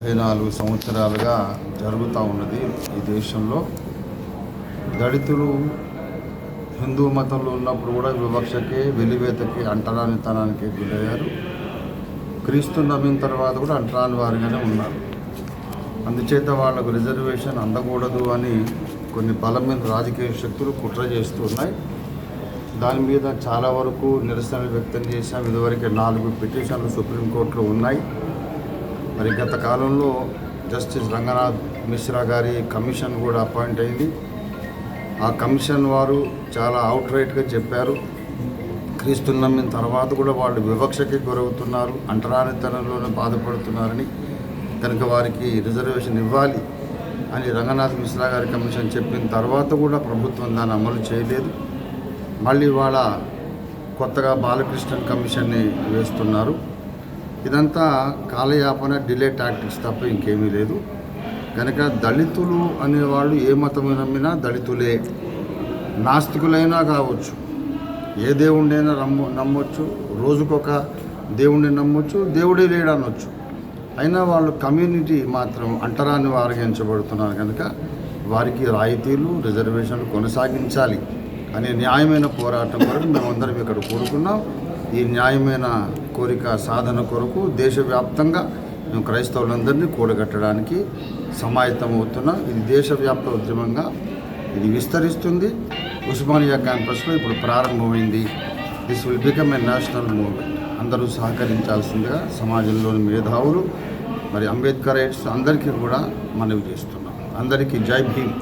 ముప్పై నాలుగు సంవత్సరాలుగా జరుగుతూ ఉన్నది ఈ దేశంలో. దళితులు హిందూ మతంలో ఉన్నప్పుడు కూడా వివక్షకి వెలివేతకి అంటరానితనానికి గురయ్యారు. క్రీస్తు నమ్మిన తర్వాత కూడా అంటరాని వారిగానే ఉన్నారు. అందుచేత వాళ్ళకు రిజర్వేషన్ అందకూడదు అని కొన్ని బలమైన రాజకీయ శక్తులు కుట్ర చేస్తున్నాయి దాని మీద చాలా వరకు నిరసన వ్యక్తం చేశాం ఇదివరకు నాలుగు పిటిషన్లు సుప్రీంకోర్టులో ఉన్నాయి. మరి గత కాలంలో జస్టిస్ రంగనాథ్ మిశ్రా గారి కమిషన్ కూడా అపాయింట్ అయింది. ఆ కమిషన్ వారు చాలా అవుట్ రైట్గా చెప్పారు. క్రీస్తు నమ్మిన తర్వాత కూడా వాళ్ళు వివక్షకి గురవుతున్నారు అంటరానితనంలోనే బాధపడుతున్నారని కనుక వారికి రిజర్వేషన్ ఇవ్వాలి అని రంగనాథ్ మిశ్రా గారి కమిషన్ చెప్పిన తర్వాత కూడా ప్రభుత్వం దాన్ని అమలు చేయలేదు. మళ్ళీ వాళ్ళ కొత్తగా బాలకృష్ణన్ కమిషన్ని వేస్తున్నారు. ఇదంతా కాలయాపన డిలే టాక్టిక్స్ తప్ప ఇంకేమీ లేదు. కనుక దళితులు అనేవాళ్ళు ఏ మతం నమ్మినా దళితులే. నాస్తికులైనా కావచ్చు. ఏ దేవుణ్ణైనా నమ్మ నమ్మొచ్చు. రోజుకొక దేవుడిని నమ్మొచ్చు. దేవుడే లేడు అనొచ్చు. అయినా వాళ్ళు కమ్యూనిటీ మాత్రం అంటరాన్ని వారిగించబడుతున్నారు కనుక వారికి రాయితీలు రిజర్వేషన్లు కొనసాగించాలి. అనే న్యాయమైన పోరాటం కొరకు మేమందరం ఇక్కడ కోరుకున్నాం ఈ న్యాయమైన కోరిక సాధన కొరకు దేశవ్యాప్తంగా మేము క్రైస్తవులందరినీ కూడగట్టడానికి సమాయత్తం అవుతున్నాం. ఇది దేశవ్యాప్త ఉద్యమంగా ఇది విస్తరిస్తుంది. ఉస్మానియా క్యాంపస్లో ఇప్పుడు ప్రారంభమైంది. This will become a national movement అందరూ సహకరించాల్సిందిగా సమాజంలోని మేధావులు మరి అంబేద్కర్ రైట్స్ అందరికీ కూడా మనవి చేస్తున్నాం. అందరికీ జై భీమ్.